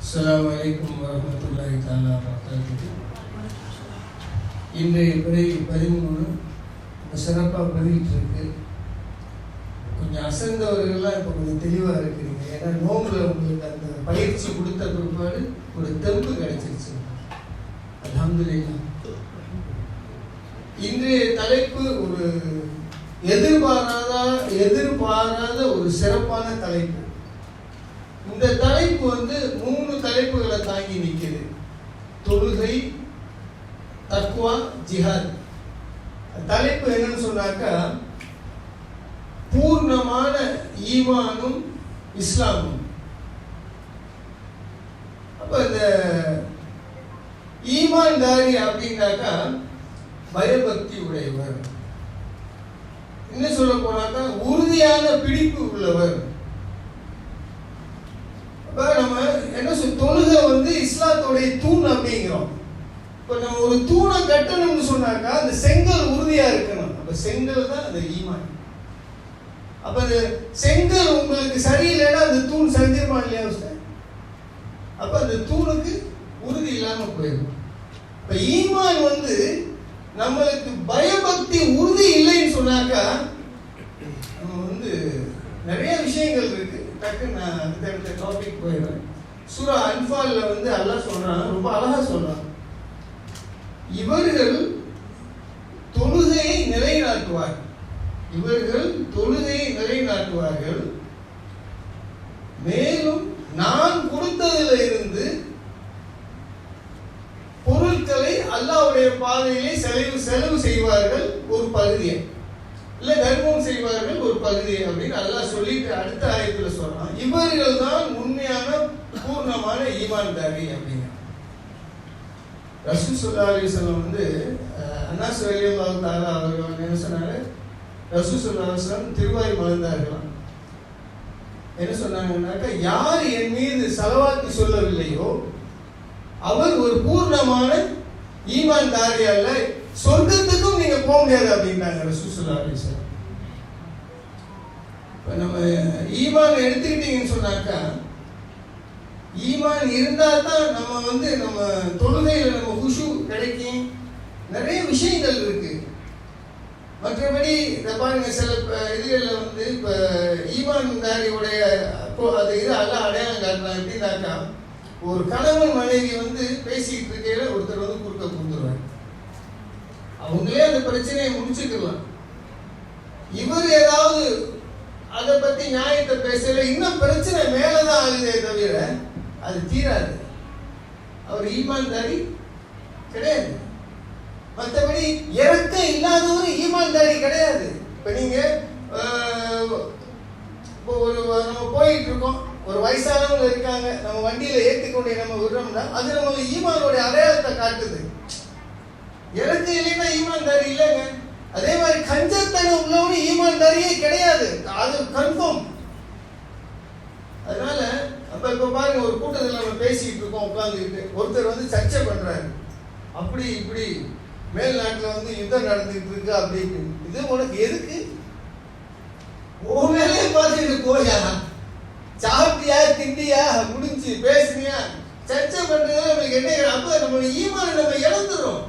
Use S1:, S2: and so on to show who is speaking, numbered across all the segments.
S1: அஸ்ஸலாமு அலைக்கும் வரமத்துல்லாஹி தாலா வரகாத்துஹு இன்றைய பிறை பதிமூணு? ரொம்ப சிறப்பாக பதிவிட்டு இருக்கு கொஞ்சம் அசந்தவர்கள்லாம் இப்போ கொஞ்சம் தெளிவாக இருக்கிறீங்க. ஏன்னா நோம்பில் உங்களுக்கு அந்த பயிற்சி கொடுத்த பிற்பாடு ஒரு தெம்பு கிடைச்சிருச்சு. அல்ஹம்துலில்லாஹ். இன்றைய தலைப்பு ஒரு எதிர்பாராத எதிர்பாராத ஒரு சிறப்பான தலைப்பு. இந்த தலைப்பு வந்து மூணு தலைப்புகளை தாங்கி நிற்கிறது தொழுகை தக்குவா ஜிஹாத். தலைப்பு என்னன்னு சொன்னாக்கா பூர்ணமான ஈமானும் இஸ்லாமும். அப்ப இந்த ஈமான்தாரி அப்படின்னாக்கா பயபக்தி உடையவர். என்ன சொல்ல போனாக்கா உறுதியான பிடிப்பு உள்ளவர். அப்ப நம்ம என்ன சொல் தொழுகை வந்து இஸ்லாத்துடைய தூண் அப்படிங்கிறோம். இப்போ நம்ம ஒரு தூணை கட்டணும்னு சொன்னாக்கா அந்த செங்கல் உறுதியாக இருக்கணும். அப்போ செங்கல் தான் அந்த ஈமான். அப்ப அந்த செங்கல் உங்களுக்கு சரியில்லைன்னா அந்த தூண் சரிஞ்சிருமா இல்லையா சார் அப்ப அந்த தூணுக்கு உறுதி இல்லாம போயிடும். இப்ப ஈமான் வந்து நம்மளுக்கு பயபக்தி உறுதி இல்லைன்னு சொன்னாக்கா நம்ம வந்து நிறைய விஷயங்கள் இருக்கு. டக்கு நான் அடுத்த டாபிக் போயிடுறேன். சூரா அன்பால்ல வந்து அல்லாஹ் சொல்றான் ரொம்ப அழகா சொல்றான். இவர்கள் தொழுகையை நிலைநாட்டுவார்கள். இவர்கள் தொழுகையை நிலைநாட்டுவார்கள். மேலும் நான் கொடுத்ததில் இருந்து பொருட்களை அல்லாவுடைய பாதையிலே செலவு செலவு செய்வார்கள் ஒரு பகுதியை. இல்ல தர்மம் செய்வார்கள் ஒரு பகுதியை அப்படின்னு அல்லாஹ் சொல்லிட்டு அடுத்த ஆயத்துல சொல்றான். இவர்கள் தான் உண்மையான பூர்ணமான ஈமான் ஈமான்தாரி அப்படிங்க ரசூல் சுல்லா அலிஸ்லாம் வந்து அண்ணா அன்னாஸ் ரலியல்லாஹு அவர்கள் என்ன சொன்னாரு? ரசூல் சுல்லா அலிஸ்லாம் திருவாய் மலர்ந்தார்களாம். என்ன சொன்னாங்கன்னாக்கா யார் என் மீது செலவாக்கி சொல்லவில்லையோ அவர் ஒரு பூர்ணமான ஈமான் தாரி அல்ல சொர்க்கத்துக்கும் நீங்க போக முடியாது அப்படின்றாங்க ரசூசுல்லா அலிஸ்லாம் இப்ப நம்ம ஈமான் எடுத்துக்கிட்டீங்கன்னு சொன்னாக்கா இருந்தா தான் நம்ம வந்து நம்ம தொழுகையில நம்ம குஷு கிடைக்கும் நிறைய விஷயங்கள் இருக்கு. மற்றபடி இந்த பாருங்க சில இதுகளில் இதுகள்ல வந்து இப்ப ஈமான்தாரியுடைய அப்போ அது இது எல்லாம் அடையாளம் காட்டலாம் எப்படின்னாக்கா ஒரு கணவன் மனைவி வந்து பேசிக்கிட்டு இருக்கையில ஒருத்தர் வந்து குறுக்க புகுந்துருவார் அவங்களே அந்த பிரச்சனையை முடிச்சுக்கலாம். இவர் ஏதாவது அதை பத்தி நியாயத்தை பேசல இன்னும் பிரச்சனை மேலதான் ஆகுதே தவிர அது தீராது. அவர் ஈமான்தாரி கிடையாது. மற்றபடி இறக்கம் இல்லாதவரும் ஈமான்தாரி கிடையாது. இப்போ நீங்க இப்போ ஒரு நம்ம போயிட்டு இருக்கோம் ஒரு வயசானவங்க இருக்காங்க. நம்ம வண்டியில ஏற்றிக்கொண்டு நம்ம விடுறோம்னா அது நம்ம ஈமானுடைய அடையாளத்தை காட்டுது. இறக்கம் இல்லைன்னா ஈமான்தாரி இல்லைங்க. அதே மாதிரி கஞ்சத்தனம் உள்ளவனு ஈமான்தாரியே கிடையாது. அது கன்ஃபார்ம் அதனால இப்போ இப்போ பாருங்க ஒரு கூட்டத்தில் நம்ம பேசிக்கிட்டு இருக்கோம் உட்காந்துக்கிட்டு ஒருத்தர் வந்து சர்ச்சை பண்றாரு. அப்படி இப்படி மேல் நாட்டுல வந்து யுத்தம் நடந்துகிட்டு இருக்கு அப்படின்னு. இது உனக்கு எதுக்கு? உன் வேலையை பார்த்துட்டு போயா. சாப்பிட்டியா திண்டியா முடிஞ்சு பேசுனியா? சர்ச்சை பண்றதுல நம்மளுக்கு என்ன அப்ப நம்ம ஈமான் நம்ம இழந்துரும்.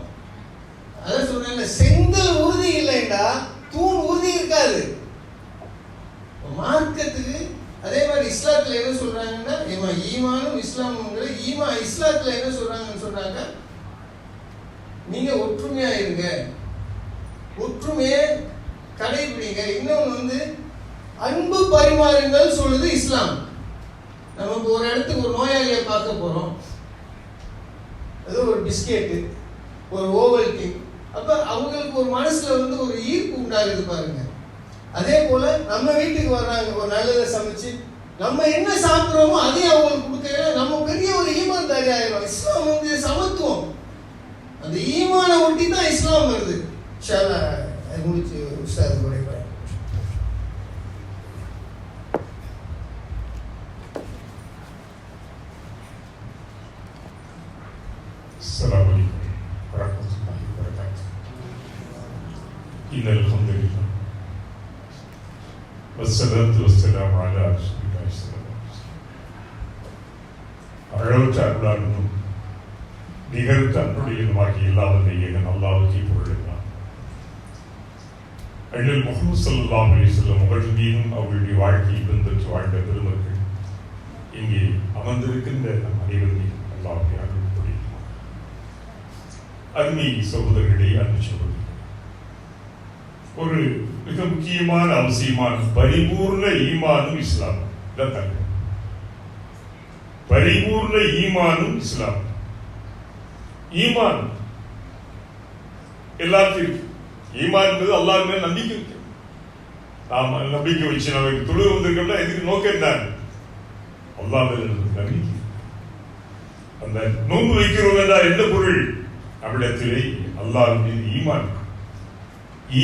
S1: அதான் சொன்னேன்ல செங்கல் உறுதி இல்லைண்டா தூண் உறுதி இருக்காது. மார்க்கத்துக்கு அதே மாதிரி இஸ்லாத்துல என்ன சொல்றாங்கன்னா இவன் ஈமானும் இஸ்லாமுங்கிற ஈமா இஸ்லாத்துல என்ன சொல்றாங்கன்னு சொல்றாங்க? நீங்க ஒற்றுமையா இருங்க. ஒற்றுமையை கடைபிடிங்க இன்னொன்று வந்து அன்பு பரிமாறுங்கள் சொல்லுது இஸ்லாம். நம்ம இப்போ ஒரு இடத்துக்கு ஒரு நோயாளியை பார்க்க போறோம். அது ஒரு பிஸ்கெட்டு ஒரு ஓவல் ஓவல்டிங் அப்ப அவங்களுக்கு ஒரு மனசுல வந்து ஒரு ஈர்ப்பு உண்டாகுது பாருங்க. அதே போல நம்ம வீட்டுக்கு வர்றாங்க ஒரு நல்லதை சமைச்சு நம்ம என்ன சாப்பிட்றோமோ அதையும் அவங்களுக்கு கொடுக்கல நம்ம பெரிய ஒரு ஈமான்தாரி ஆயிரும் இஸ்லாம் வந்து சமத்துவம். அந்த ஈமான ஒட்டி தான் இஸ்லாம் வருது. அது முடிச்சு உஸ்தாது உரைப்பார்
S2: அளவற்ற அருளாளனும் நிகழ்த்த அன்புடையனுமாகிய எல்லாவற்றை ஏகன் அல்லாவுக்கே புகழுகிறான் அண்ணல் முகமது சல்லாஹ் அலிசல்லம் அவர்கள் மீதும் அவர்களுடைய வாழ்க்கையை பின்பற்றி வாழ்ந்த பெருமக்கள் இங்கே அமர்ந்திருக்கின்ற நம் அனைவரையும் அல்லாவுடைய அருள் புரியுமா அருமை சகோதரர்களே அன்பு சகோதரர்களே ஒரு மிக முக்கியமான அவசியமான பரிபூர்ண ஈமானும் இஸ்லாம் இதான் பரிபூர்ண ஈமானும் இஸ்லாம். ஈமான். எல்லாத்தையும் ஈமான் என்பது அல்லாஹ் மேல் நம்பிக்கை இருக்கு. நாம நம்பிக்கை வச்சு நமக்கு தொழில் வந்திருக்கோம்னா இதுக்கு நோக்கம் என்ன? அல்லாஹ் மேல் நம்பிக்கை அந்த நோன்பு வைக்கிறோம் என்றால் என்ன பொருள்? நம்மிடத்திலே அல்லாஹ் மீது ஈமான்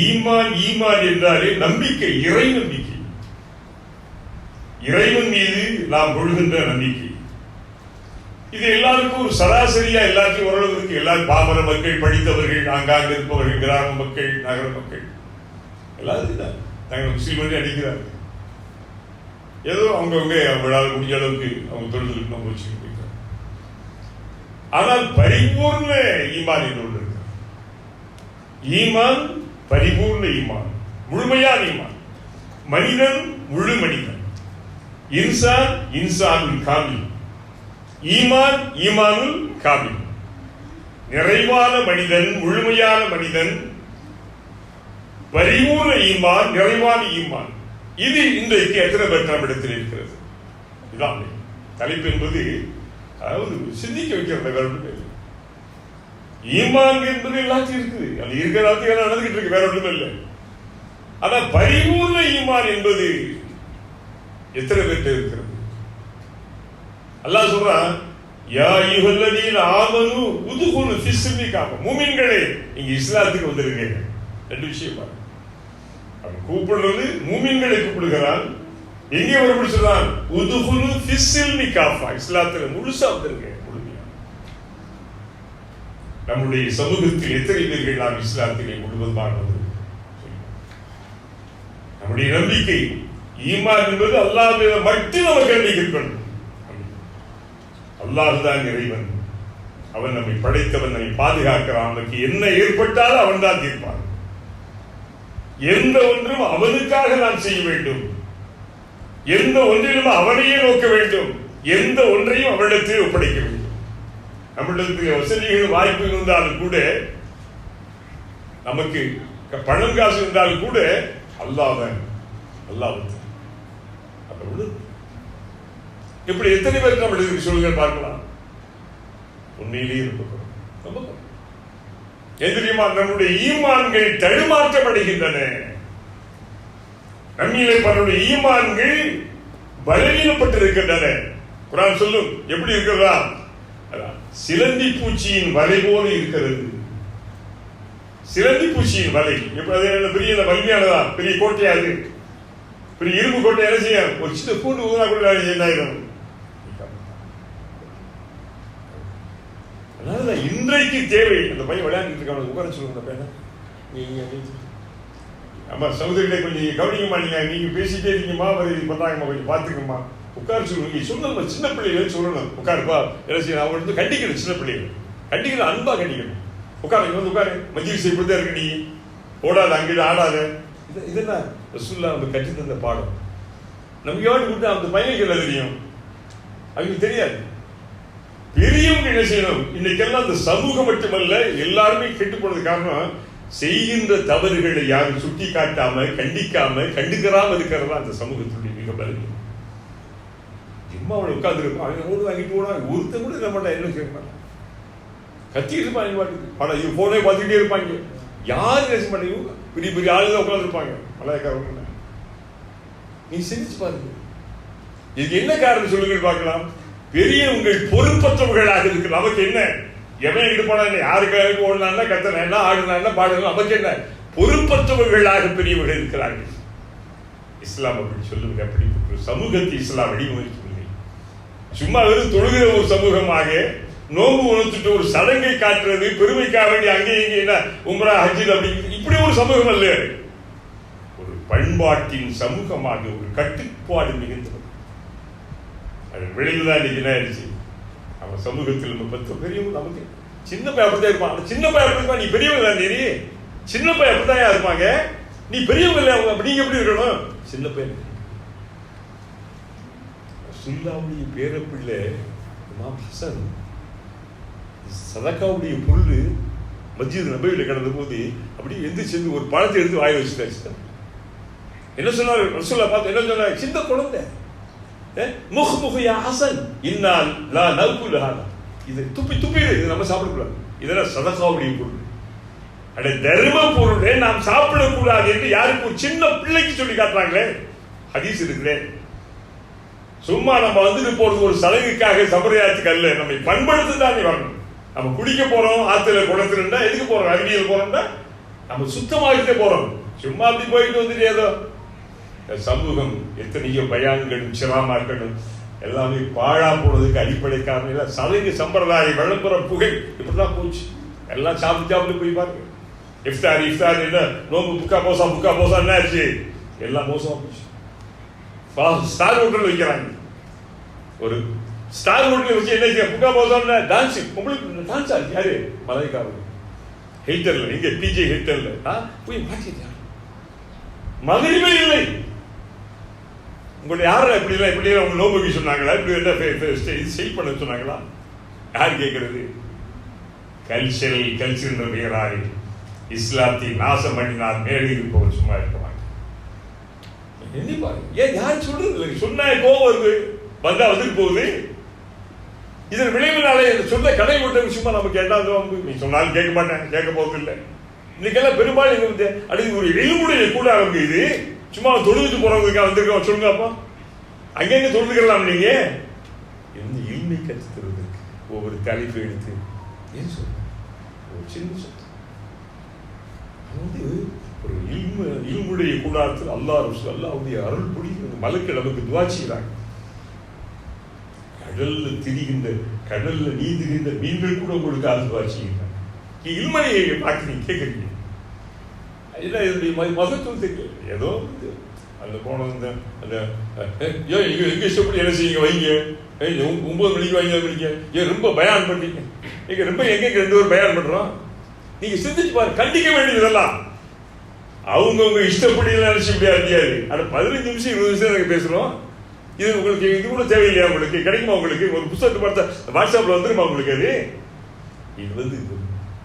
S2: ஈமான் ஈமான் என்றாலே நம்பிக்கை இறை நம்பிக்கை. இறைவன் மீது நாம் கொள்கின்ற நம்பிக்கை. இது எல்லாருக்கும் ஒரு சராசரியா எல்லாத்தையும் ஓரளவு இருக்கு. எல்லாரும் பாமர மக்கள் படித்தவர்கள் ஆங்காங்க இருப்பவர்கள் கிராம மக்கள் நகர மக்கள். எல்லாரும் தாங்க நாங்கள் முஸ்லீம் அடிக்கிறாங்க. ஏதோ அவங்கவுங்க அவங்களால முடிஞ்ச அளவுக்கு அவங்க தொழில் நம்ம வச்சுக்கிட்டு ஆனால் பரிபூர்ண ஈமான் என்று ஒன்று இருக்கு. ஈமான் பரிபூர்ண ஈமான். முழுமையான ஈமான். மனிதன் முழு மனிதன். இன்சான் இன்சானுல் காமில். ஈமான் ஈமானுல் காமில் நிறைவான மனிதன் முழுமையான மனிதன் பரிபூர்ண ஈமான் நிறைவான ஈமான். இது இன்றைக்கு எத்தனை பேர் நம்மிடத்தில் இருக்கிறது? இதான் தலைப்பு என்பது அதாவது சிந்திக்க வைக்கிறத வேற ஒன்றுமே இல்லை. ஈமான் என்பது எல்லாத்தையும் இருக்குது. அது இருக்கிற எல்லாத்தையும் நடந்துகிட்டு இருக்கு வேற ஒன்றுமே இல்லை. ஆனா பரிபூர்ண ஈமான் என்பது எத்தனை பேர்கிட்ட இருக்கிறது அல்லாஹ் சொல்றான் யா யுகல்லதீன ஆமனு உதுகுலு ஃபிஸ்மி காம மூமின்களே நீங்க இஸ்லாத்துக்கு வந்திருக்கீங்க. ரெண்டு விஷயம் பாருங்க. அவன் கூப்பிடுறது மூமின்களை கூப்பிடுகிறான். எங்கே ஒரு சொல்றான்? உதுகுலு ஃபிஸ்ஸில்மி காஃபா இஸ்லாத்துல முழுசா வந்திருக்கேன் நம்முடைய சமூகத்தில் எத்தனை பேர்கள் நாம் இஸ்லாத்திலே முழுவதுமாக நம்முடைய நம்பிக்கை ஈமான் என்பது அல்லாஹ் மட்டும் நமக்கு நம்பிக்கை அல்லாஹுதான் இறைவன். அவன் நம்மை படைத்தவன் நம்மை பாதுகாக்கிறான். அவனுக்கு என்ன ஏற்பட்டாலும் அவன் தான் தீர்ப்பான். எந்த ஒன்றும் அவனுக்காக நாம் செய்ய வேண்டும். எந்த ஒன்றிலும் அவனையே நோக்க வேண்டும். எந்த ஒன்றையும் அவனிடத்தில் ஒப்படைக்க வேண்டும். நம்மிடத்தில் வசதிகள் வாய்ப்பு இருந்தாலும் கூட நமக்கு பணம் காசு இருந்தாலும் கூட அல்லாதான் அல்லாஹ் அப்ப இப்படி எத்தனை பேர் நம்ம எழுதி சொல்லுங்க பார்க்கலாம். உண்மையிலேயே இருக்கும் ரொம்ப கம்மி. நம்முடைய ஈமான்கள் தடுமாற்றப்படுகின்றன. நம்மிலே பலருடைய ஈமான்கள் பலவீனப்பட்டிருக்கின்றன. குரான் சொல்லும் எப்படி இருக்கிறதா சிலந்தி பூச்சியின் வலை போல இருக்கிறது. சிலந்தி பூச்சியின் வலை. எப்படி அது பெரிய வலிமையானதா? பெரிய கோட்டையா அது? பெரிய இரும்பு கோட்டை என்ன செய்யும்? ஒரு சின்ன பூண்டு ஊதா கூட என்ன ஆயிடும் அதனால இன்றைக்கு தேவை. அந்த பையன் விளையாண்டுட்டு இருக்கான். உட்கார சொல்லுங்க அந்த பையனை. நீங்க சகோதரிகளை கொஞ்சம் நீங்க கவனிக்கமா நீங்க நீங்க பேசிட்டே இருக்கீங்கம்மா அவர் இது பண்றாங்கம்மா கொஞ்சம் பாத்துக்கம்மா உட்கார சொல்லுங்க. நீங்க சொல்லணும் சின்ன பிள்ளைகள் சொல்லணும். உட்காருப்பா என்ன செய்யணும்? அவங்க வந்து கண்டிக்கணும் சின்ன பிள்ளைகள். கண்டிக்கணும் அன்பா கண்டிக்கணும். உட்காரு இங்க வந்து உட்காரு. மத்திய செய்யப்படுதா இருக்க நீ. ஓடாத அங்கிட்டு ஆடாத. இது இதெல்லாம் என்ன? ரசூல்லா நம்ம கட்டி தந்த பாடம். நம்ம யாரு கொடுத்தா அந்த பையனுக்கு எல்லாம் தெரியும்? அவங்களுக்கு தெரியாது. பெரியவங்க என்ன செய்யணும்? இன்னைக்கெல்லாம் அந்த சமூகம் மட்டுமல்ல எல்லாருமே கெட்டு போனது காரணம் செய்கின்ற தவறுகளை யாரும் சுட்டி காட்டாம கண்டிக்காம கண்டுக்கிறாம இருக்கிறதா அந்த சமூகத்துடைய மிக பலவீனம் சும்மா அவளை உட்காந்துருக்கும் அவங்க ஓடு வாங்கிட்டு போனாங்க ஒருத்தர் கூட நம்ம என்ன செய்ய மாட்டான்? கத்திட்டு இருப்பாங்க பாட்டுக்கு. ஆனா இது போனே பார்த்துக்கிட்டே இருப்பாங்க. யார் பேச மாட்டேங்க? பெரிய பெரிய ஆளுங்க உட்காந்துருப்பாங்க மலையக்காரங்க நீ சிந்திச்சு பாருங்க. இதுக்கு என்ன காரணம் சொல்லுங்கன்னு பார்க்கலாம். பெரிய உங்கள் பொறுப்பற்றவர்களாக இருக்கு நமக்கு என்ன? எவன் ஈடுபடா என்ன? யாருக்காக ஓடனா கத்தனா என்ன ஆடுனா என்ன? நமக்கு என்ன? பொறுப்பற்றவர்களாக பெரியவர்கள் இருக்கிறார்கள். இஸ்லாம் அப்படி சொல்லுங்க அப்படி ஒரு சமூகத்தை இஸ்லாம் வடிவமைக்கவில்லை சும்மா வெறும் தொழுகிற ஒரு சமூகமாக நோம்பு உணர்த்துட்டு ஒரு சடங்கை காட்டுறது பெருமைக்காக வேண்டிய அங்கே இங்கே என்ன? உம்ரா ஹஜில் அப்படி இப்படி ஒரு சமூகம் அல்ல. ஒரு பண்பாட்டின் சமூகமாக ஒரு கட்டுப்பாடு மிகுந்த அது விளைவுதான் இன்னைக்கு என்ன ஆயிடுச்சு? நம்ம சமூகத்தில் நம்ம பத்து பெரியவங்க நமக்கு சின்ன பையன் அப்படித்தான் இருப்பான். அந்த சின்ன பையன் அப்படி நீ பெரியவங்க தான் நீ. சின்ன பையன் அப்படித்தான் இருப்பாங்க? நீ பெரியவங்க இல்லை அவங்க நீங்க எப்படி இருக்கணும்? சின்ன பையன். சுல்லாவுடைய பேரப்பிள்ளை இமாம் ஹசன் சதக்காவுடைய புல்லு மஸ்ஜித் நபையில் கிடந்த போது அப்படியே எந்திரிச்சு ஒரு பழத்தை எடுத்து வாயில் வச்சுட்டாச்சு என்ன சொன்னார்? ரசூல்லா பார்த்து என்ன சொன்னார்? சின்ன குழந்தை. Eh? முக முக ஹசன். இன்னால் லா நல்குல் ஹாதா. இது துப்பி துப்பி இது நம்ம சாப்பிடக்கூடாது. இதெல்லாம் சதகாவுடைய பொருள். அட தர்ம பொருளை நாம் சாப்பிடக்கூடாது என்று யாருக்கு ஒரு சின்ன பிள்ளைக்கு சொல்லி காட்டுறாங்களே? ஹதீஸ் இருக்குதே. சும்மா நம்ம வந்துட்டு போறது ஒரு சடங்குக்காக சம்பிரதாயத்துக்கு அல்ல. நம்மை பண்படுத்தி தானே வரணும் நம்ம குடிக்க போறோம் ஆத்துல குளத்துலண்டா எதுக்கு போறோம்? அறிவியல் போறோம்னா நம்ம சுத்தமாகிட்டே போறோம். சும்மா அப்படி போயிட்டு வந்துட்டு ஏதோ சமூகம் எத்தனையோ பயான்களும் சிராமாக்களும் எல்லாமே பாழா போனதுக்கு அடிப்படை காரணம் இல்லை. சலுகை சம்பிரதாயம் விளம்பரம் புகை இப்படிதான் போச்சு. எல்லாம் சாப்பிட்டு சாப்பிட்டு போய் பாருங்க. இஃப்தார் இஃப்தார் என்ன? நோம்பு புக்கா போசா புக்கா போசா என்ன ஆச்சு? எல்லாம் மோசமா போச்சு. ஸ்டார் ஹோட்டல் வைக்கிறாங்க. ஒரு ஸ்டார் ஹோட்டல் வச்சு என்ன செய்ய? புக்கா போசா டான்ஸ். உங்களுக்கு டான்ஸ்? ஆச்சு யாரு மலைக்காரங்க ஹெல்டர்ல இங்க பிஜே ஹெல்டர்ல போய் மாட்டிட்டாங்க. மகிழ்வே இல்லை. உங்களை யாரும் இப்படி இல்லை இப்படி இல்லை உங்க நோம்புக்கு சொன்னாங்களா? இப்படி என்ன இது செய் பண்ண சொன்னாங்களா? யார் கேட்கறது கல்ச்சரல் கல்ச்சர் பெயரால் இஸ்லாத்தை நாசம் பண்ணினால் மேலே இருப்பவர் சும்மா இருக்க எண்ணி ஏன் யார் சொல்றது? இல்லை சொன்னா கோவம் வருது. வந்தா வந்துட்டு போகுது. இதன் விளைவுனாலே சொந்த கடை விட்ட விஷயமா நம்ம கேட்டா நீ சொன்னாலும் கேட்க மாட்டேன் கேட்க போகிறது இல்லை இன்னைக்கெல்லாம் பெரும்பாலும் எங்க அடுத்து ஒரு இழிவுடைய கூட அவங்க இது சும்மா தொழுதுட்டு போறவங்களுக்கு வந்திருக்கோம் சொல்லுங்க அப்பா. அங்கங்க தொழுதுக்கலாம் நீங்க எந்த இல்மை கற்று தருவதற்கு ஒவ்வொரு தலைப்பு எடுத்து ஏன் சொல்ற ஒரு சின்ன சொத்து வந்து ஒரு இல்மு இல்முடைய கூடாரத்தில் அல்லாஹ் ரசூல் அல்லாவுடைய அருள் பொடி மலக்கு நமக்கு துவா செய்கிறாங்க. கடல்ல திரிகின்ற கடல்ல நீந்துகின்ற மீன்கள் கூட உங்களுக்கு ஆதுவா செய்கிறாங்க. இல்மனையை பார்க்குறீங்க கேட்குறீங்க. இல்லை இதனுடைய மகத்துவம் தெரியல ஏதோ அந்த போன இந்த அந்த ஏ எங்க எங்க இஷ்டப்படி என்ன செய்யுங்க வைங்க. ஏய் ஒன்பது மணிக்கு வைங்க மணிக்கு. ஏன் ரொம்ப பயான் பண்ணீங்க நீங்க ரொம்ப எங்க ரெண்டு பேரும் பயான் பண்றோம். நீங்க சிந்திச்சு பாரு கண்டிக்க வேண்டியதெல்லாம் அவங்கவுங்க இஷ்டப்படி நினைச்சு முடியாது அந்த பதினஞ்சு நிமிஷம் இருபது நிமிஷம் எனக்கு பேசுறோம். இது உங்களுக்கு இது கூட தேவையில்லையா உங்களுக்கு? கிடைக்குமா உங்களுக்கு? ஒரு புத்தகத்தை பார்த்தா வாட்ஸ்அப்ல வந்துருமா உங்களுக்கு அது? இது வந்து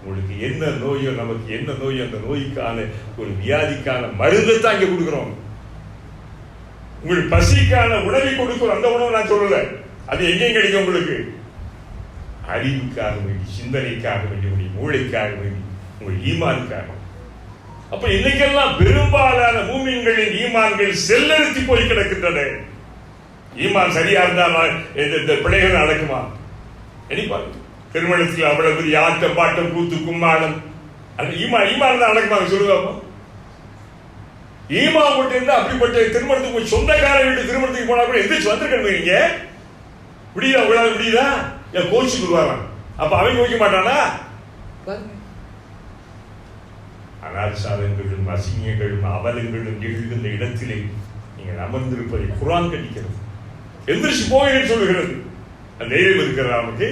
S2: உங்களுக்கு என்ன நோயோ நமக்கு என்ன நோயோ அந்த நோய்க்கான ஒரு வியாதிக்கான மருந்தை தான் இங்க கொடுக்குறோம். உங்களுக்கு பசிக்கான உணவை கொடுக்கிறோம் அந்த உணவு நான் சொல்லல. அது எங்கேயும் கிடைக்கும் உங்களுக்கு? அறிவுக்காக வேண்டி சிந்தனைக்காக வேண்டி உங்களுடைய மூளைக்காக வேண்டி உங்கள் ஈமானுக்காக அப்ப இன்னைக்கெல்லாம் பெரும்பாலான பூமியங்களின் ஈமான்கள் செல்லறுத்தி போய் கிடக்கின்றன. ஈமான் சரியா இருந்தால் இந்த பிள்ளைகள் நடக்குமா எண்ணி பாருங்க திருமணத்தில் அவ்வளவு பெரிய ஆட்டம் பாட்டம் கூத்து கும்மாளம் அது ஈமா ஈமான் தான் நடக்குமா சொல்லுவாங்க ஈமா மட்டும் இருந்தா அப்படிப்பட்ட திருமணத்துக்கு போய் சொந்தக்கார வீட்டு திருமணத்துக்கு போனா கூட எந்திரிச்சு வந்திருக்கணும் நீங்க முடியுதா உங்களால முடியுதா என் கோச்சு கொடுவாராம் அப்ப அவன் கோவிக்க மாட்டானா? அனாச்சாரங்களும் அசிங்கங்களும் அவலங்களும் எழுகின்ற இடத்திலே நீங்கள் அமர்ந்திருப்பதை குரான் கண்டிக்கிறது. எந்திரிச்சு போகிறேன் சொல்லுகிறது. அந்த தைரியம் இருக்கிறதா நமக்கு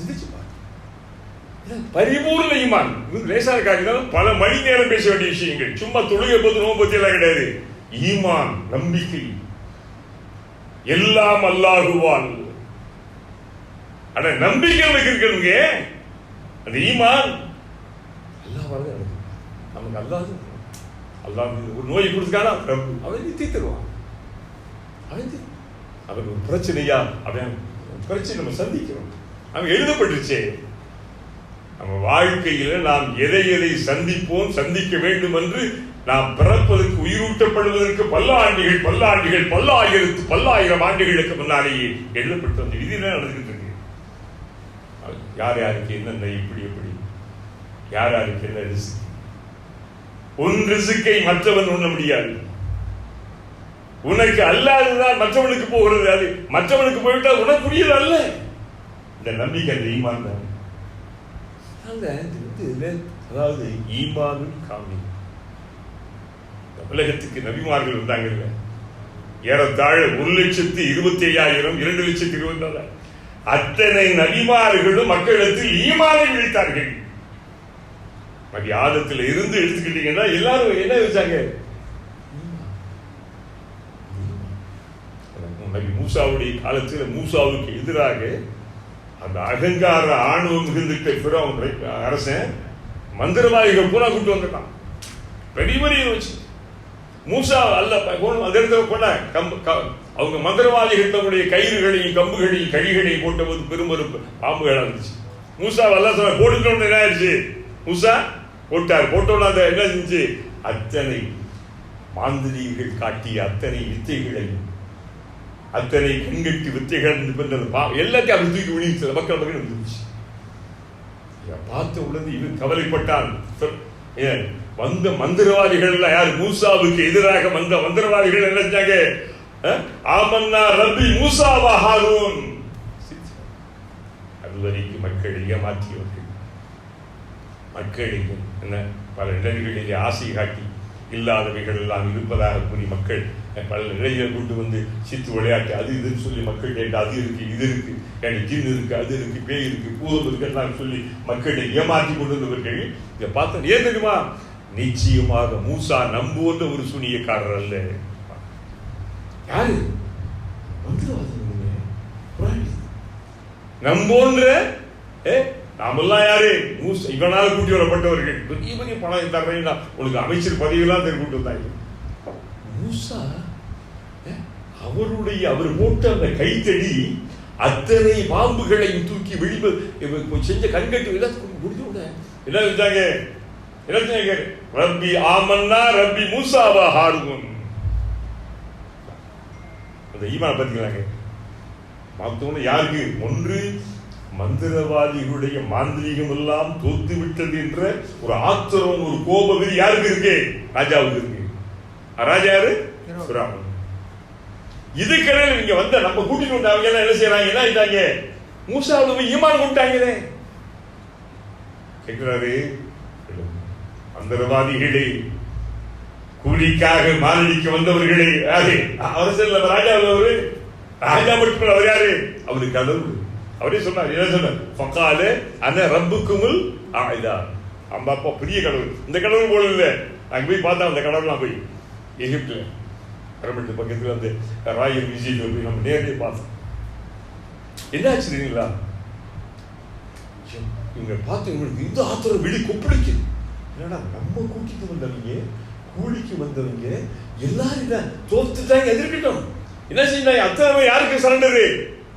S2: சிந்திச்சு பரிபூர்ண ஈமான். லேசா காரியம். பல மணி நேரம் பேச வேண்டிய விஷயங்கள். சும்மா தொழுகை பத்தி நோய் பத்தி எல்லாம் கிடையாது. ஈமான் நம்பிக்கை. எல்லாம் அல்லாஹுவான் ஆனா நம்பிக்கை நமக்கு. இருக்கணுங்க அந்த ஈமான் அல்லாஹ் நமக்கு அல்லாது அல்லாஹ் ஒரு நோய் கொடுத்துக்கானா அவன் தீர்த்துருவான். அவன் அவன் ஒரு பிரச்சனையா? அவன் பிரச்சனை நம்ம சந்திக்கிறோம். அவன் எழுதப்பட்டுருச்சே. நம்ம வாழ்க்கையில் நாம் எதை எதை சந்திப்போம் சந்திக்க வேண்டும் என்று நாம் பிறப்பதற்கு உயிரூட்டப்படுவதற்கு பல்லாண்டுகள் பல்லாண்டுகள் பல்லாயிரத்து பல்லாயிரம் ஆண்டுகளுக்கு முன்னாலேயே எழுதப்பட்டு அந்த விதியில நடந்துகிட்டு இருக்கு? யார் யாருக்கு என்னென்ன இப்படி எப்படி யார் யாருக்கு என்ன ரிஸ்க்? உன் ரிசுக்கை மற்றவன் உண்ண முடியாது. உனக்கு அல்லாததுதான் மற்றவனுக்கு போகிறது. அது மற்றவனுக்கு போய்விட்டால் உனக்குரியது அல்ல இந்த நம்பிக்கை அந்த ஈமான் தான் அதாவது ஈமானும் காமி உலகத்துக்கு நபிமார்கள் இல்லை? ஏறத்தாழ ஒரு லட்சத்து இருபத்தி ஐயாயிரம் இரண்டு லட்சத்தி இருபத்தி அத்தனை நபிமார்களும் மக்களிடத்தில் ஈமானை விழித்தார்கள். நபி ஆதத்தில் இருந்து எடுத்துக்கிட்டீங்கன்னா எல்லாரும் என்ன வச்சாங்க நபி மூசாவுடைய காலத்தில் மூசாவுக்கு எதிராக அந்த அகங்கார ஆணவம் பிறகு பிறவன் அரசன் மந்திரவாதிகள் பூரா கூட்டு வந்துட்டான். பெரிய பெரிய வச்சு. மூசா அல்ல கொண்டு- அந்த இடத்துல கொண்ட கம்பு க- அவங்க மந்திரவாதிகள் தம்முடைய கயிறுகளையும் கம்புகளையும் கழிகளையும் போட்டபோது பெரும்பெரும் பாம்புகளாக இருந்துச்சு. மூசா அல்ல சொன்ன போட்டுக்கணும்னு என்ன ஆயிடுச்சு? மூசா போட்டார். போட்டோன்னு என்ன செஞ்சு? அத்தனை மாந்திரிகள் காட்டிய அத்தனை வித்தைகளையும் அத்தனை கண்கட்டி வித்தைகள் நிபந்தனை பா- எல்லாத்தையும் அப்படி தூக்கி விழிச்சு மக்கள் மக்கள் வந்துருச்சு. பார்த்த உடனே இவன் கவலைப்பட்டான். வந்த மந்திரவாதிகள் எல்லாம் யார்? மூசாவுக்கு எதிராக வந்த மந்திரவாதிகள் என்ன செஞ்சாங்க? ஆமன்னா ரபி மூசாவா ஹாரூன். அதுவரைக்கும் மக்களை ஏமாற்றியவர்கள் மக்களை என்ன பல இடங்களிலே ஆசை காட்டி இல்லாதவைகள் எல்லாம் இருப்பதாக கூறி மக்கள் பல நிலைகளை கொண்டு வந்து சித்து விளையாட்டு அது இதுன்னு சொல்லி மக்கள் கேட்டு அது இருக்கு இது இருக்கு எனக்கு ஜின் இருக்கு அது இருக்கு பேய் இருக்கு பூதம் இருக்கு எல்லாம் சொல்லி மக்களை ஏமாற்றி கொண்டு வந்தவர்கள் இதை பார்த்தா ஏன் தெரியுமா? நிச்சயமாக மூசா நம்புவந்த ஒரு சுனியக்காரர் அல்ல. யாரு? நம்போன்ற ஏ? நாமெல்லாம் யாரு மூஸ் இவனால கூட்டி வரப்பட்டவர்கள். பெரிய பெரிய பணம் தர்றீங்களா உனக்கு அமைச்சர் பதவியெல்லாம் தெரி கூட்டு வந்தாங்க மூசா அவருடைய அவர் போட்ட அந்த கைத்தடி அத்தனை பாம்புகளையும் தூக்கி வெளிவ செஞ்ச கண்கட்டு எல்லாத்துக்கும் முடிஞ்ச உடனே என்ன செஞ்சாங்க? என்ன செஞ்சாங்க? ரப்பி ஆமன்னா ரப்பி மூசாவா ஹாருன். அந்த ஈமான பார்த்தீங்களாங்க மற்றவங்க யாருக்கு? ஒன்று மந்திரவாதிகளுடைய மாந்திரிகம் எல்லாம் தோத்து விட்டது என்ற ஒரு ஆத்திரம் ஒரு கோபம் யாருக்கு இருக்கு? ராஜாவுக்கு இருக்கு. ராஜா யாரு? பிராமணன். இங்க வந்த நம்ம கூட்டிட்டு வந்த அவங்க எல்லாம் என்ன செய்யறாங்க என்ன ஆயிட்டாங்க? மூசாவில் போய் ஈமான் கொண்டாங்களே கேட்கிறாரு மந்திரவாதிகளே கூலிக்காக மாரடிக்க வந்தவர்களே யாரு செல்ல ராஜா அவரு ராஜா மட்டும் அவர் யாரு? அவரு கடவுள். அவரே சொன்னார் என்ன சொன்னார் ஃபக்கால அன ரப்புக்குமுல் ஆயுதா அம்மா அப்பா பெரிய கடவுள். இந்த கடவுள் போல இல்லை. அங்க போய் பார்த்தா அந்த கடவுள்லாம் போய் எகிப்தில் பிரமிட்டு பக்கத்தில் அந்த ராயல் விஜய் போய் நம்ம நேரடியாக பார்த்தோம். என்னாச்சு தெரியுங்களா? இவங்க பார்த்து இவங்களுக்கு இந்த ஆத்திரம் வெளி கொப்பளிக்கு என்னடா நம்ம கூட்டிட்டு வந்தவங்க கூலிக்கு வந்தவங்க எல்லாரும் என்ன தோத்துட்டாங்க எதிர்க்கிட்டோம். என்ன செய்யணும் அத்தனை யாருக்கு சரண்டரு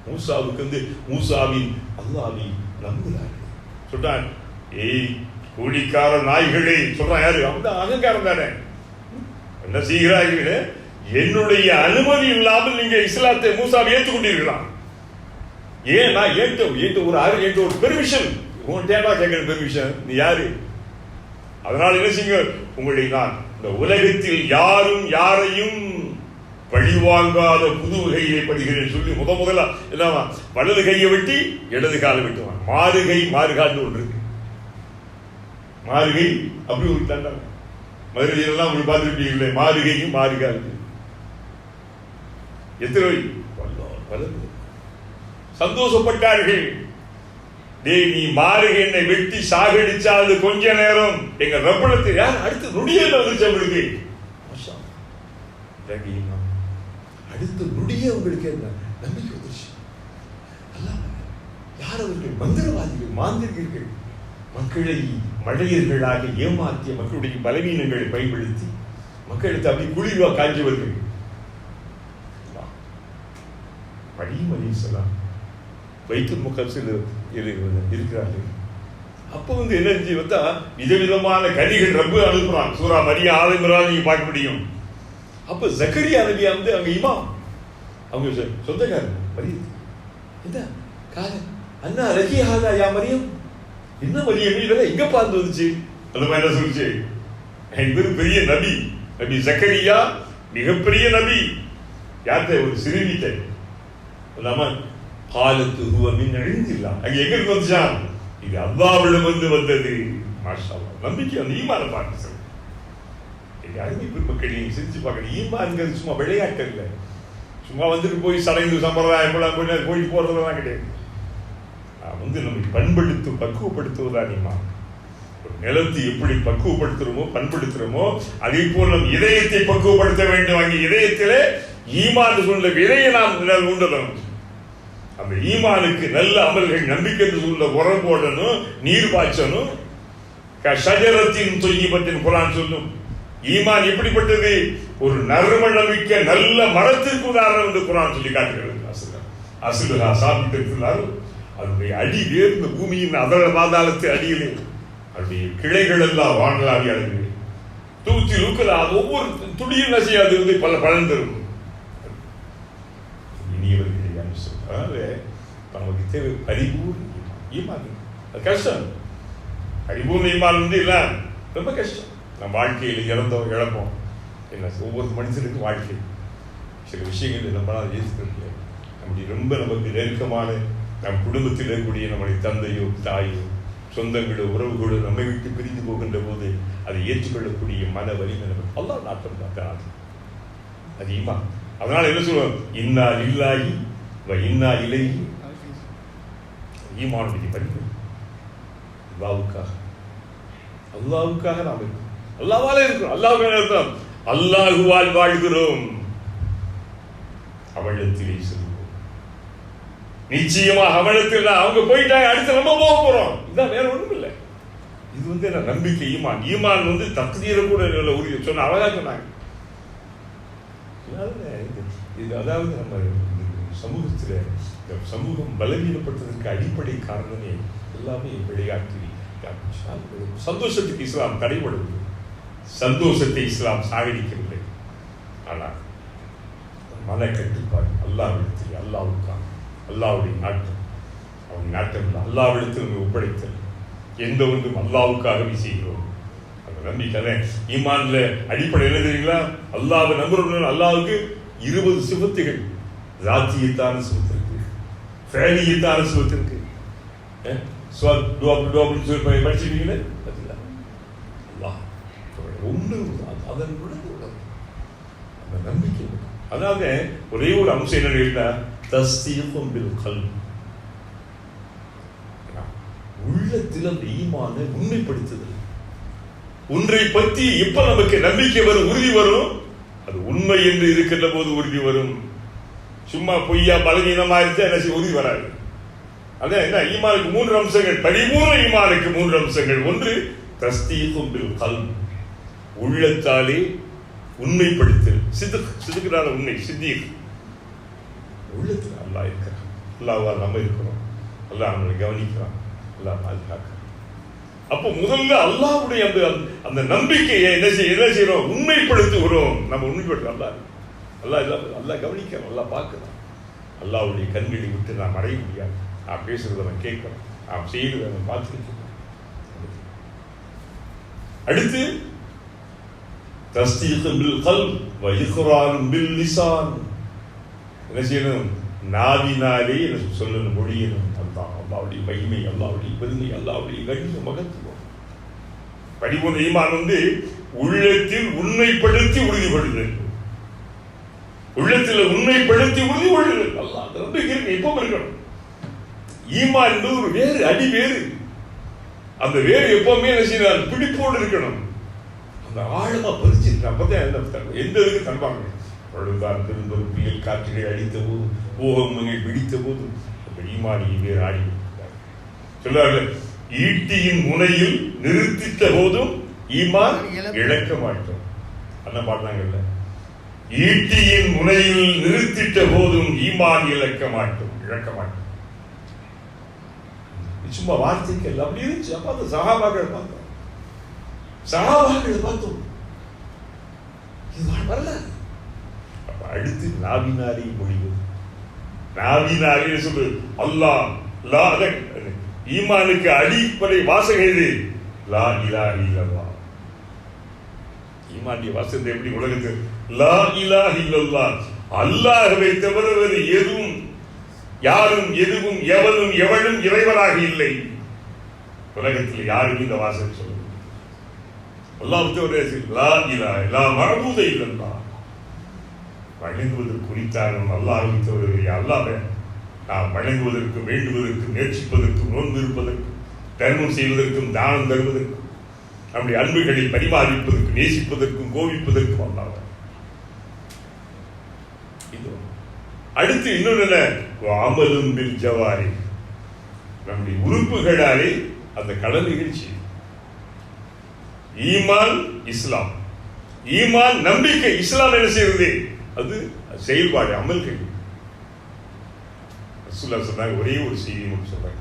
S2: மூசாவுக்கு வந்து மூசாவின் அல்லாவை நம்புகிறார்கள் சொல்றான் ஏய் கூலிக்கார நாய்களே சொல்றான் யாரு? அந்த அகங்காரம் தானே? என்ன செய்கிறார்கள் என்னுடைய அனுமதி இல்லாமல் நீங்க இஸ்லாத்தை மூசாவை ஏற்றுக்கொண்டீர்களா? ஏன்? நான் ஏற்ற ஏற்ற ஒரு ஆறு ஏற்ற ஒரு பெர்மிஷன் உங்கள்கிட்ட கேட்கிற பெர்மிஷன் நீ யாரு? அதனால என்ன செய்யுங்க உங்களை நான் இந்த உலகத்தில் யாரும் யாரையும் பழிவாங்காத புது வகையை படிக்கிறேன் சொல்லி முத முதல்ல என்னவா வலது கையை வெட்டி இடது காலை வெட்டுவான். மாறுகை மாறுகால்னு ஒன்று இருக்கு. மாறுகை அப்படி ஒரு தண்டனை. மதுரையிலெல்லாம் அப்படி பார்த்துருப்பீங்களே மாறுகையும் மாறுகால் எத்தனை வலது. சந்தோஷப்பட்டார்கள். டேய் நீ மாறுகை என்னை வெட்டி சாகடிச்சா அது கொஞ்ச நேரம். எங்க ரப்பளத்தை யார் அடுத்து நொடியில் வந்துச்சு அவங்களுக்கு அடுத்த நொடியே உங்களுக்கு என்ன? நம்பிக்கை வந்துருச்சு. யார் அவர்கள்? மந்திரவாதிகள் மாந்திரிகர்கள். மக்களை மழையர்களாக ஏமாற்றிய மக்களுடைய பலவீனங்களை பயன்படுத்தி மக்களுக்கு அப்படி குளிர்வா காஞ்சவர்கள் மரியம் அலிசலாம் வைத்து முகத்தில் இருக்கிறார்கள். அப்போ வந்து என்ன செஞ்சு பார்த்தா விதவிதமான கனிகள் ரப்பு அனுப்புறான். சூரா மரியா ஆலமிரான் நீங்க பார்க்க முடியும். அப்ப ஜக்கரியா நபியா வந்து அங்க இமாம். அவங்க சொ- சொந்தக்காரர் மரியம் என்ன? கால அண்ணா ரகி யா மரியம்? என்ன மரியம்? இதெல்லாம் எங்க பார்த்து வந்துச்சு? அந்த மாதிரி என்ன சொல்லுச்சு. இவர் பெரிய நபி. நபி ஜக்கரியா மிகப்பெரிய நபி. யார்த்த ஒரு சிறுமிட்ட. இல்லாம காலத்து ஹுவமின் மின் அங்க எங்க இருந்து வந்துச்சா இது அல்லாவிடம் வந்து வந்தது. மாஷா நம்பிக்கை அந்த ஈமான பார்த்து சார் யாருமே பெருமக்கள் நீங்க சிரிச்சு பார்க்கணும். ஈமான்ங்கிறது சும்மா விளையாட்டு இல்லை சும்மா வந்துட்டு போய் சடைந்து சம்பிரதாயம் எல்லாம் போய் போயிட்டு போறதெல்லாம் கிடையாது. நான் வந்து நம்மை பண்படுத்து பக்குவப்படுத்துவதா ஈமான் ஒரு நிலத்தை எப்படி பக்குவப்படுத்துறோமோ பண்படுத்துறோமோ அதே போல் நம் இதயத்தை பக்குவப்படுத்த வேண்டும். அங்கே இதயத்திலே ஈமான் சொல்ல விதையை நாம் உண்டணும் அந்த ஈமானுக்கு நல்ல அமல்கள் நம்பிக்கை சொல்ல உரம் போடணும் நீர் பாய்ச்சணும் ஷஜரத்தின் தொய்யபத்தின் குரான் சொல்லும் ஈமான் எப்படிப்பட்டது? ஒரு நறுமணமிக்க நல்ல மரத்திற்கு உதாரணம் என்று குரான் சொல்லி காட்டுகிறது. அசுலா சாப்பிட்டு சாப்பிட்டிருக்கிறார் அதனுடைய அடி வேர்ந்த பூமியின் அதர பாதாளத்து அடியிலே அதனுடைய கிளைகள் எல்லாம் வானலாவி அழகு தூத்தி லூக்கல அது ஒவ்வொரு துடியும் நசையாது வந்து பல பலன் தரும். இனியவர்கள் அதனால நமக்கு தேவை பரிபூர்ண ஈமான். அது கஷ்டம். பரிபூர்ண ஈமான் வந்து இல்லை ரொம்ப கஷ்டம். நம் வாழ்க்கையில் இறந்தோம் இழப்போம். என்ன ஒவ்வொரு மனுஷனுக்கும் வாழ்க்கை. சில விஷயங்கள் நம்மளால் ஏற்றுக்கிறது நம்முடைய ரொம்ப நமக்கு நெருக்கமான நம் குடும்பத்தில் இருக்கக்கூடிய நம்முடைய தந்தையோ தாயோ சொந்தங்களோ உறவுகளோ நம்மை விட்டு பிரிந்து போகின்ற போது அதை ஏற்றுக்கொள்ளக்கூடிய மன வலிமை நமக்கு அல்லா நாட்டம் தான் அது அதனால் என்ன சொல்லுவோம் இன்னா இல்லாகி வ இன்னா இலைகி ஈமானுடைய வலிமை. அல்லாவுக்காக. அல்லாவுக்காக நாம் இருக்கோம். அல்லாவால இருக்கிறோம். அல்லாஹ் அர்த்தம்? அல்லாஹுவால் வாழ்கிறோம். அவளத்திலே செல்வோம். நிச்சயமாக அவளத்தில் அவங்க போயிட்டாங்க அடுத்து நம்ம போக போறோம். இதான் வேற ஒண்ணும் இல்லை. இது வந்து என்ன நம்பிக்கை ஈமான்? ஈமான் வந்து தகுதியில கூட உரிய சொன்ன அழகா சொன்னாங்க. இது அதாவது நம்ம சமூகத்தில் இந்த சமூகம் பலவீனப்பட்டதற்கு அடிப்படை காரணமே எல்லாமே விளையாட்டு. சந்தோஷத்துக்கு இஸ்லாம் தடைபடுவது சந்தோஷத்தை இஸ்லாம் சாகடிக்கவில்லை ஆனால் மன கட்டுப்பாடு அல்லாவிடத்தில் அல்லாவுக்காக அல்லாவுடைய நாட்டம் அவன் நாட்டம் இல்லை அல்லாவிடத்தில் ஒப்படைத்தல் எந்த ஒன்றும் அல்லாவுக்காகவே செய்கிறோம் அந்த நம்பிக்கை ஈமான்ல அடிப்படை என்ன தெரியுங்களா அல்லாவை நம்புறவர்கள் அல்லாவுக்கு இருபது சிவத்துகள் ராத்தியத்தான சிவத்திற்கு ஃபேலியத்தான இருக்கு படிச்சிருக்கீங்களே ஒன்று அதன் விழுந்து அந்த நம்பிக்கை அதாவது ஒரே ஒரு அம்சம் என்ன கேட்டால் தஸ்தீகம் பில் கல் உள்ளத்தில் அந்த ஈமான உண்மைப்படுத்துதல். ஒன்றை பற்றி எப்ப நமக்கு நம்பிக்கை வரும் உறுதி வரும். அது உண்மை என்று இருக்கின்ற போது உறுதி வரும். சும்மா பொய்யா பலவீனமா இருந்தா என்ன உறுதி வராது. அதான் என்ன ஈமானுக்கு மூன்று அம்சங்கள். பரிபூர்ண ஈமானுக்கு மூன்று அம்சங்கள். ஒன்று தஸ்தீகம் பில் கல்வி உள்ளத்தாலே உண்மைப்படுத்தல். சித்து சிதுக்கிறார உண்மை சித்தீர் உள்ளத்தில் அல்லா இருக்கிறான். அல்லாவால் நம்ம இருக்கிறோம். அல்லாஹ் நம்மளை கவனிக்கிறான். அல்லா பாதுகாக்கிறான். அப்போ முதல்ல அல்லாஹ்வுடைய அந்த அந்த நம்பிக்கையை என்ன செய்ய என்ன செய்யறோம்? உண்மைப்படுத்துகிறோம் நம்ம உண்மைப்படுத்த அல்லாஹ் அல்லாஹ் இல்ல அல்லா கவனிக்கிறோம் அல்லா பார்க்கிறான். அல்லாவுடைய கண்களை விட்டு நாம் அடைய முடியாது. நான் பேசுறத நான் கேட்கிறான். நாம் செய்கிறத நான் பார்த்துக்கிட்டு அடுத்து தஸ்தீக் பில் கல் வைகுரான் பில் லிசான். என்ன செய்யணும்? நாவினாலே என்ன சொல்லணும் மொழியணும். அல்லா அல்லாவுடைய மகிமை அல்லாவுடைய பெருமை அல்லாவுடைய கணித மகத்துவம். படிபூர்ண ஈமான் வந்து உள்ளத்தில் உண்மைப்படுத்தி உறுதிப்படுதல். உள்ளத்தில் உண்மைப்படுத்தி உறுதிப்படுதல். அல்லா அது நம்பிக்கை இருக்கு எப்பவும் இருக்கணும் ஈமான் என்பது ஒரு வேறு அடி வேறு அந்த வேறு எப்பவுமே என்ன செய்யணும் பிடிப்போடு இருக்கணும். அந்த ஆழமா பறிச்சு அப்பதான் என்ன எந்த இதுக்கு தருவாங்க பொழுதுதான் பெருந்தொரு புயல் காற்றிலே அடித்த போது ஓகமங்கை பிடித்த போது அந்த வேறு ஆடி சொல்றார்கள் ஈட்டியின் முனையில் நிறுத்தித்த போதும் ஈமான் இழக்க மாட்டோம். அந்த பாடினாங்கல்ல ஈட்டியின் முனையில் நிறுத்திட்ட போதும் ஈமான் இழக்க மாட்டோம் இழக்க மாட்டோம். சும்மா வார்த்தைக்கு எல்லாம் அப்படி இருந்துச்சு. அப்ப அந்த சகாபாக்கள் பார்த்தோம் சகாபாக்கள் பார்த்தோம் இதுதான் வரலாறு. அடுத்து நாவினாலே மொழிவது நாவினாலே சொல்லு. அல்லாஹ் லா ஈமானுக்கு அடிப்படை வாசகம் எது? லா இலா இல்லல்லா ஈமானிய வாசகத்தை எப்படி உலகத்தில் லா இலா இல்லல்லா அல்லாஹவை தவிர வேறு எதுவும் யாரும் எதுவும் எவனும் எவனும் இறைவனாக இல்லை. உலகத்தில் யாரும் இந்த வாசகம் சொல்லுங்க அல்லாஹ் லா இலா லா மரபூத இல்லல்லா. வணங்குவதற்கு குறித்தான நல்ல ஆரம்பித்தவர்களை அல்லாத நாம் வழங்குவதற்கு வேண்டுவதற்கும் நேர்ச்சிப்பதற்கும் நோன்பு இருப்பதற்கும் தர்மம் செய்வதற்கும் தானம் தருவதற்கும் நம்முடைய அன்புகளை பரிமாறிப்பதற்கும் நேசிப்பதற்கும் கோபிப்பதற்கும் அல்லாத இது அடுத்து இன்னொன்று அமலும் பில் ஜவாரி. நம்முடைய உறுப்புகளாலே அந்த கடல் நிகழ்ச்சி. ஈமான் இஸ்லாம். ஈமான் நம்பிக்கை இஸ்லாம் என்ன செய்வது அது செயல்பாடு அமல்கள் ரசூல்லா சொன்னாங்க ஒரே ஒரு செய்தி மட்டும் சொல்றாங்க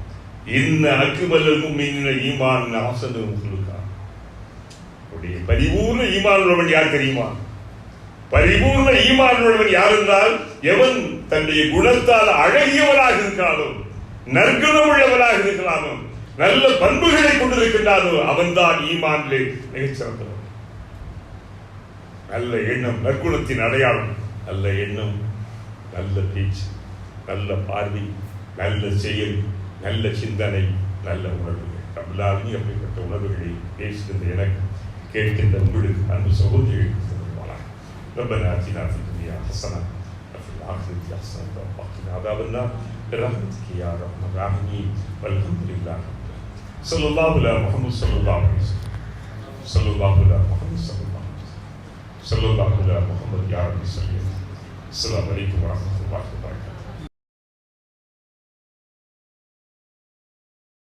S2: இன்ன அக்குமல்லல் மும்மின ஈமான் ஆசன உங்களுக்கா? உடைய பரிபூர்ண ஈமான் உள்ளவன் யார் தெரியுமா? பரிபூர்ண ஈமான் உள்ளவன் யார் என்றால் எவன் தன்னுடைய குணத்தால் அழகியவனாக இருக்கிறானோ நற்குணம் உள்ளவனாக இருக்கிறானோ நல்ல பண்புகளை கொண்டிருக்கின்றானோ அவன்தான் ஈமானிலே மிகச் சிறந்தவன் நல்ல எண்ணம் நற்குணத்தின் அடையாளம் நல்ல எண்ணம் நல்ல பேச்சு நல்ல பார்வை நல்ல செயல் நல்ல சிந்தனை நல்ல உணர்வுகள் தமிழாலும் அப்படிப்பட்ட உணர்வுகளை பேசுகின்ற எனக்கு கேட்கின்ற உங்களுக்கு அன்பு சகோதரிகளுக்கு ربنا اتنا في الدنيا حسنه وفي الاخره حسنه وقنا عذاب النار برحمتك يا ارحم الراحمين والحمد لله صلى الله على محمد صلى الله عليه وسلم. صلى الله على محمد صلى الله عليه وسلم. صلى الله على محمد يا رب صل السلام عليكم ورحمة الله. وبركاته